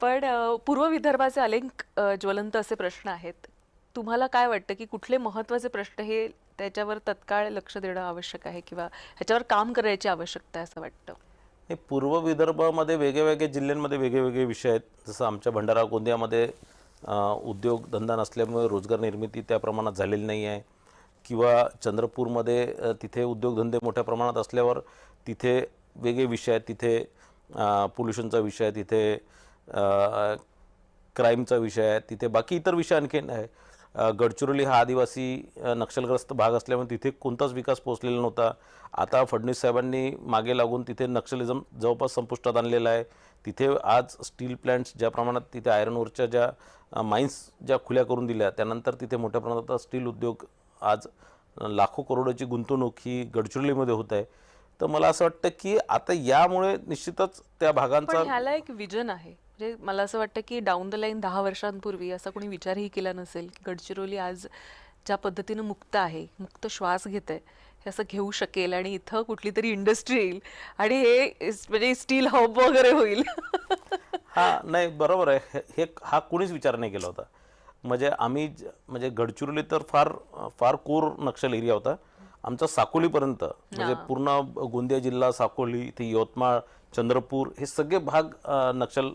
पण पूर्व विदर्भाचे अनेक ज्वलंत असे प्रश्न आहेत. तुम्हाला काय वाटतं की कुठले महत्त्वाचे प्रश्न हे त्याच्यावर तत्काळ लक्ष देणं आवश्यक आहे किंवा ह्याच्यावर काम करायची आवश्यकता आहे असं वाटतं? हे पूर्व विदर्भामध्ये वेगळ्या जिल्ह्यांमध्ये वेगळे वेगळे विषय आहेत. जसं आमच्या भंडारा गोंदियामध्ये उद्योगधंदा नसल्यामुळे रोजगार निर्मिती त्या प्रमाणात झालेली नाही आहे. किंवा चंद्रपूरमध्ये तिथे उद्योगधंदे मोठ्या प्रमाणात असल्यावर तिथे वेगळे विषय आहेत. तिथे पोल्युशनचा विषय आहे. तिथे क्राईमचा विषय आहे तिथे बाकी इतर विषय आणखीन आहे. गडचिरोली हा आदिवासी नक्षलग्रस्त भाग असल्यामुळे तिथे कोणताच विकास पोहोचलेला नव्हता. आता फडणवीस साहेबांनी मागे लागून तिथे नक्षलिझम जवळपास संपुष्टात आणलेला आहे. तिथे आज स्टील प्लॅन्ट्स ज्या प्रमाणात तिथे आयरन ओरच्या ज्या माइन्स ज्या खुल्या करून दिल्या त्यानंतर तिथे मोठ्या प्रमाणात स्टील उद्योग आज लाखो करोडोची गुंतवणूक ही गडचिरोलीमध्ये होत आहे. तर मला असं वाटतं की आता यामुळे निश्चितच त्या भागांचा ह्याला एक विजन आहे. म्हणजे मला असं वाटतं की डाऊन द लाईन दहा वर्षांपूर्वी असा कोणी विचारही केला नसेल की गडचिरोली आज ज्या पद्धतीनं मुक्त आहे मुक्त श्वास घेत आहे हे असं घेऊ शकेल आणि इथं कुठली तरी इंडस्ट्री येईल आणि हे म्हणजे स्टील हब वगैरे होईल. हा नाही बरोबर आहे. हे- हे कोणीच विचार नाही केला होता. म्हणजे आम्ही म्हणजे गडचिरोली तर फार फार कोर नक्षल एरिया होता. आमचा साकोलीपर्यंत म्हणजे पूर्ण गोंदिया जिल्हा साकोली इथे यवतमाळ चंद्रपूर हे सगळे भाग नक्षल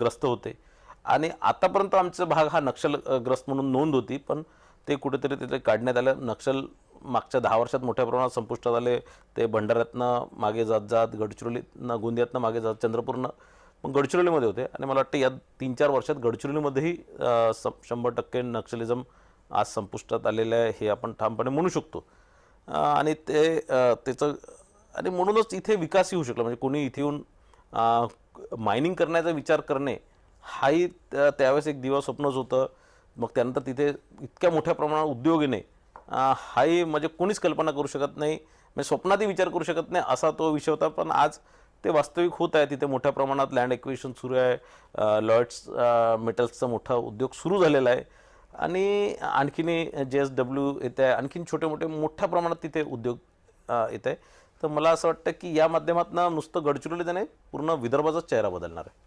ग्रस्त होते. आणि आतापर्यंत आमचा भाग हा नक्षलग्रस्त म्हणून नोंद होती पण ते कुठेतरी तिथे काढण्यात आलं. नक्षल मागच्या दहा वर्षात मोठ्या प्रमाणात संपुष्टात आले. ते भंडाऱ्यातनं मागे जात जात गडचिरोलीतनं गोंदियातनं मागे जात चंद्रपूरनं पण गडचिरोलीमध्ये होते. आणि मला वाटतं या तीन चार वर्षात गडचिरोलीमध्येही सं- शंभर टक्के नक्षलिझम आज संपुष्टात आलेलं आहे हे आपण ठामपणे म्हणू शकतो. आणि ते त्याचं आणि म्हणूनच इथे विकासही होऊ शकला. म्हणजे कोणी इथे येऊन मायनिंग करण्याचा विचार करणे हाही त्यावेळेस एक दिवस स्वप्नच होतं. मग त्यानंतर तिथे इतक्या मोठ्या प्रमाणात उद्योग येणे हाही म्हणजे कोणीच कल्पना करू शकत नाही. म्हणजे स्वप्नातही विचार करू शकत नाही असा तो विषय होता. पण आज ते वास्तविक होत आहे. तिथे मोठ्या प्रमाणात लँड एक्विशन सुरू आहे. लॉयड्स मेटल्सचा मोठा उद्योग सुरू झालेला आहे. आणि आणखीनही जे एस डब्ल्यू येत आहे. आणखीन छोटे मोठे मोठ्या प्रमाणात तिथे उद्योग येत आहे. तर मला असं वाटतं की या माध्यमातून नुसतं गडचिरोली नाही पूर्ण विदर्भाचाच चेहरा बदलणार आहे.